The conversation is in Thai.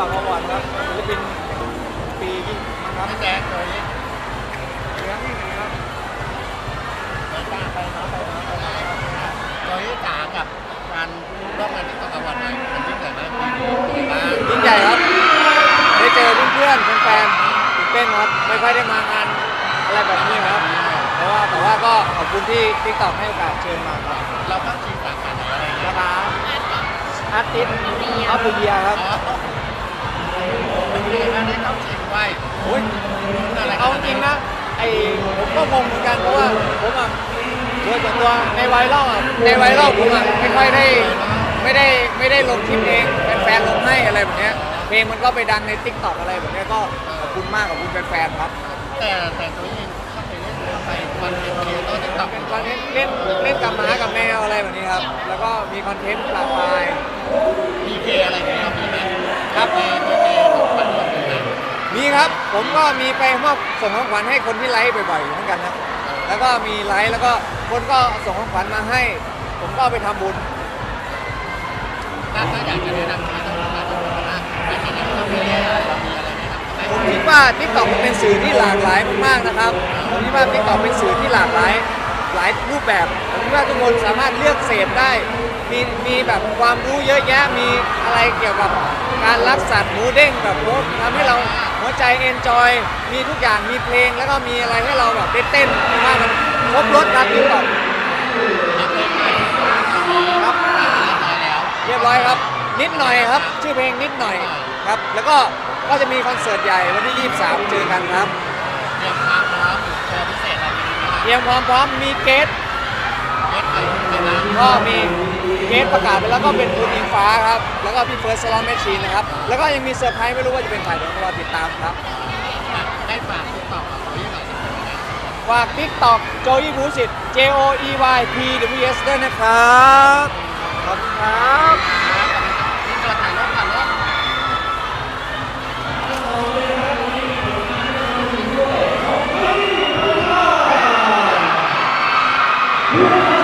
ต่อมาก่อนครับศิลปินปีที่นะครับไม่แจ้งเลยเหลืองนี่นะครับไปบ้าไปเนาไปเนาะไปเนาะโดยจ๋ากับการร่วมงานที่ตะวันไหนมันยิ่งใหญ่มากปีนี้สวยมากยิ่งใหญ่ครับได้เจอเพื่อนๆแฟนๆตื่นเต้นครับไม่ค่อยได้มางานอะไรแบบนี้ครับเพราะว่าแต่ว่าก็ขอบคุณที่ติ๊กต็อกให้โอกาสเชิญมาครับเราตั้งชิงสาขาไหนอะไรนะครับอาร์ติสต์ออฟเดียครับ อ้ยอะไรเอาจริงนะไอผมก็งงเหมือนกันเพราะว่าผมอะโดยส่วนตัวในไวรัลอะในไวรัลผมอะไม่ค่อยได้ไม่ได้ไม่ได้ลงคลิปเองแฟนๆลงให้อะไรแบบเนี้ยเพลงมันก็ไปดังในทิกตอกอะไรแบบเนี้ยก็ขอบคุณมากขอบคุณแฟนๆครับแต่แต่ตัวเองเข้าไปเล่นเข้าไปวันเป็นเคียร์ต้นติ๊กต็อกเป็นคอนเทนต์เล่นเล่นกับหมากับแมวอะไรแบบนี้ครับแล้วก็มีคอนเทนต์หลากหลายมีเคอะไรอย่างเงี้ยมีไหมครับ ครับ ผมก็มีไปมอบส่งของขวัญให้คนที่ไลฟ์บ่อยๆอยู่เหมือนกันนะแล้วก็มีไลฟ์แล้วก็คนก็ส่งของขวัญมาให้ ผมก็เอาไปทำบุญ ถ้าถ้าอยากจะแนะนำให้ต้องการจะรู้ว่าไม่ใช่ที่เราไม่ได้อะไรเรามีอะไรแนะนำไหมผมคิดว่า t ิ k t o k มันเป็นสื่อที่หลากหลายมากๆนะครับผมคิดว่า t ิ k t o k เป็นสื่อที่หลากหลายหลายรูปแบบผมคิดว่าทุกคนสามารถเลือกเสพได้ มีมีแบบความรู้เยอะแยะมีอะไรเกี่ยวกับการรักสัตว์หมูเด้งแบบโอ้ทำให้เราหัวใจเอนจอยมีทุกอย่างมีเพลงแล้วก็มีอะไรให้เราแบบได้เต้นผมว่ามันครบรถครับ t ิ k t o k มีเพลงใหม่มีครับเรียบร้อยแล้วเรียบร้อยครับ นิดหน่อยครับ ชื่อเพลงนิดหน่อยครับ แล้วก็ก็จะมีคอนเสิร์ตใหญ่วันที่ 23 เจอกันครับเตรียมความพร้อมหรือโชว์พิเศษอะไรอย่างเงี้ยเตรียมความพร้อมมีเกสเย็ดไปเป็นร้านก็มี เกสประกาศไปแล้วก็เป็นคุณอิงฟ้าครับ แล้วก็พี่เฟิร์สสลอมแมชชีนนะครับ แล้วก็ยังมีเซอร์ไพรส์ไม่รู้ว่าจะเป็นใครเดี๋ยวรอติดตามครับ ได้ฝากติดต่อกับพี่หน่อยนะครับฝาก TikTok โจยี่บูสิต J O E Y P W S ด้วยนะครับ ขอบคุณครับที่จอดถ่ายรถถ่ายรถค